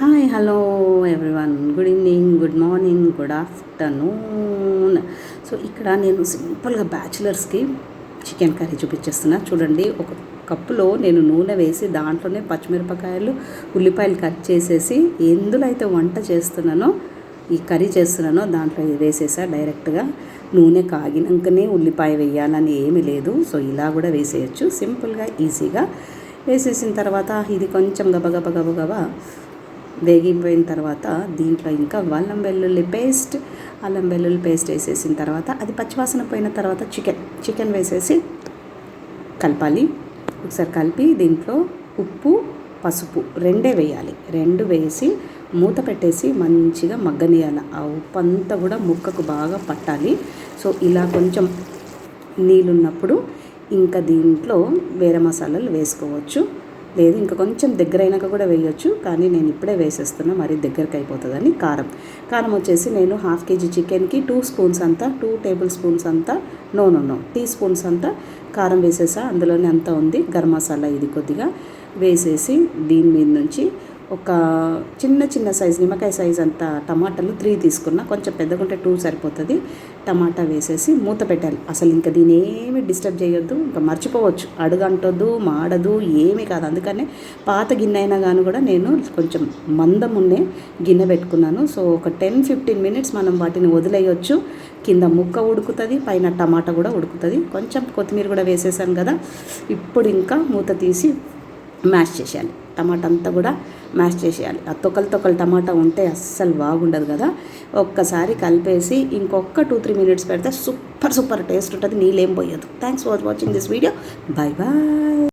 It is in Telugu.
Hi hello everyone good evening good morning good afternoon so ఇక్కడ నేను సింపుల్గా బ్యాచిలర్స్కి చికెన్ కర్రీ చూపించేస్తున్నా. చూడండి ఒక కప్పులో నేను నూనె వేసి దాంట్లోనే పచ్చిమిరపకాయలు ఉల్లిపాయలు కట్ చేసేసి ఎందులో అయితే వంట చేస్తున్నానో ఈ కర్రీ చేస్తున్నానో దాంట్లో వేసేసా డైరెక్ట్గా. నూనె కాగినాకనే ఉల్లిపాయ వేయాలని ఏమీ లేదు. సో ఇలా కూడా వేసేయచ్చు. సింపుల్గా ఈజీగా వేసేసిన తర్వాత ఇది కొంచెం గబగబ గబగబా వేగిపోయిన తర్వాత దీంట్లో ఇంకా అల్లం వెల్లుల్లి పేస్ట్ అల్లం వెల్లుల్లి పేస్ట్ వేసేసిన తర్వాత అది పచ్చివాసన పోయిన తర్వాత చికెన్ చికెన్ వేసేసి కలపాలి. ఒకసారి కలిపి దీంట్లో ఉప్పు పసుపు రెండే వేయాలి. రెండు వేసి మూత పెట్టేసి మంచిగా మగ్గనీయాలి. ఆ ఉప్పు అంతా కూడా ముక్కకు బాగా పట్టాలి. సో ఇలా కొంచెం నీళ్ళున్నప్పుడు ఇంకా దీంట్లో వేరే మసాలాలు వేసుకోవచ్చు. లేదు. ఇంకా కొంచెం దగ్గర అయినాక కూడా వేయొచ్చు. కానీ నేను ఇప్పుడే వేసేస్తున్నా. మరి దగ్గరికి అయిపోతుందని కారం. కారం వచ్చేసి నేను హాఫ్ కేజీ చికెన్కి టూ స్పూన్స్ అంతా టూ టేబుల్ స్పూన్స్ అంతా no no no teaspoons అంతా కారం వేసేసా. అందులోనే అంతా ఉంది. గరం మసాలా ఇది కొద్దిగా వేసేసి దీని మీద నుంచి ఒక చిన్న చిన్న సైజ్ నిమ్మకాయ సైజ్ అంత టమాటాలు త్రీ తీసుకున్నా కొంచెం పెద్దగా ఉంటే టూ సరిపోతుంది. టమాటా వేసేసి మూత పెట్టాలి. అసలు ఇంకా దీని ఏమి డిస్టర్బ్ చేయొద్దు ఇంకా మర్చిపోవచ్చు. అడుగంటొద్దు మాడదు ఏమీ కాదు. అందుకనే పాత గిన్నె అయినా కానీ కూడా నేను కొంచెం మందం ఉన్నే గిన్నె పెట్టుకున్నాను. సో ఒక టెన్ ఫిఫ్టీన్ మినిట్స్ మనం వాటిని వదిలేయొచ్చు. కింద ముక్క ఉడుకుతుంది పైన టమాటా కూడా ఉడుకుతుంది. కొంచెం కొత్తిమీర కూడా వేసేసాను కదా ఇప్పుడు ఇంకా మూత తీసి మ్యాష్ చేసేయాలి. టమాటా అంతా కూడా మ్యాష్ చేసేయాలి. ఆ తొక్కలు తొక్కలు టమాటా ఉంటే అస్సలు బాగుండదు కదా. ఒక్కసారి కలిపేసి ఇంకొక టూ త్రీ మినిట్స్ పెడితే సూపర్ సూపర్ టేస్ట్ ఉంటుంది. నీళ్ళేం పోయదు thanks for watching this video bye bye